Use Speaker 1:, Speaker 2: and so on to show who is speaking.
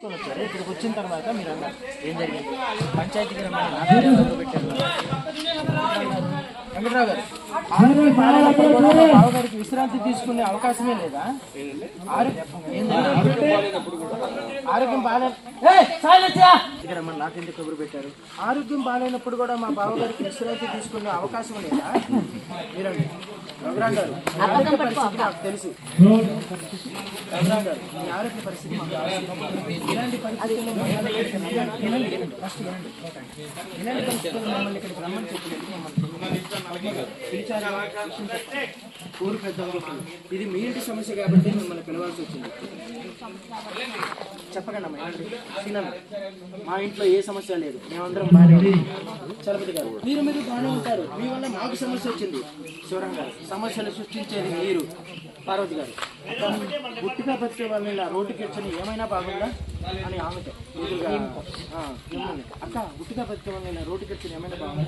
Speaker 1: వచ్చారు. ఇక్కడికి వచ్చిన తర్వాత మీరు అన్నారు ఏం జరిగింది? పెట్టారు. వెంకట్రావు గారు మా బావగారికి విశ్రాంతి తీసుకునే అవకాశమే లేదా? ఆరోగ్యం ఏం ఇక్కడ రమ్మని నాకెందుకు కబురు పెట్టారు ఆరోగ్యం బాగాలేనప్పుడు కూడా మా బావగారికి విశ్రాంతి తీసుకునే అవకాశం లేదా మీరండి రఘురాం గారు మీ ఆరోగ్య పరిస్థితి నాకు తెలుసు రఘురాం గారు మీ ఆరోగ్య పరిస్థితి మాకు తెలుసు. ఇలాంటి పరిస్థితుల్లో మమ్మల్ని ఇక్కడికి రమ్మని- వినండి, వినండి, ఫస్ట్ వినండి. ఇలాంటి పరిస్థితుల్లో మమ్మల్ని ఇక్కడికి రమ్మని చెప్పినట్టు మమ్మల్ని పిలిచారు విషయం చెప్పండి. ఊరు పెద్ద ఇది మీ ఇంటి సమస్య కాబట్టి మిమ్మల్ని పిలవాల్సి వచ్చింది చెప్పకండి మా ఇంట్లో ఏ సమస్య లేదు. మేమందరం బాగానే చలపతి గారు మీరు మీరు బాగానే ఉంటారు. మీ వల్ల మాకు సమస్య వచ్చింది. శివరాం గారు సమస్యలు సృష్టించేది మీరు. పార్వతి గారు అక్క, గుట్టిగా బతికే వాళ్ళని ఇలా రోడ్డుకి వచ్చని ఏమైనా బాగుందా? అని ఆమెతో. అక్క గుట్టిగా బతికే వాళ్ళని ఇలా రోడ్డుకి వచ్చని ఏమైనా బాగుందా?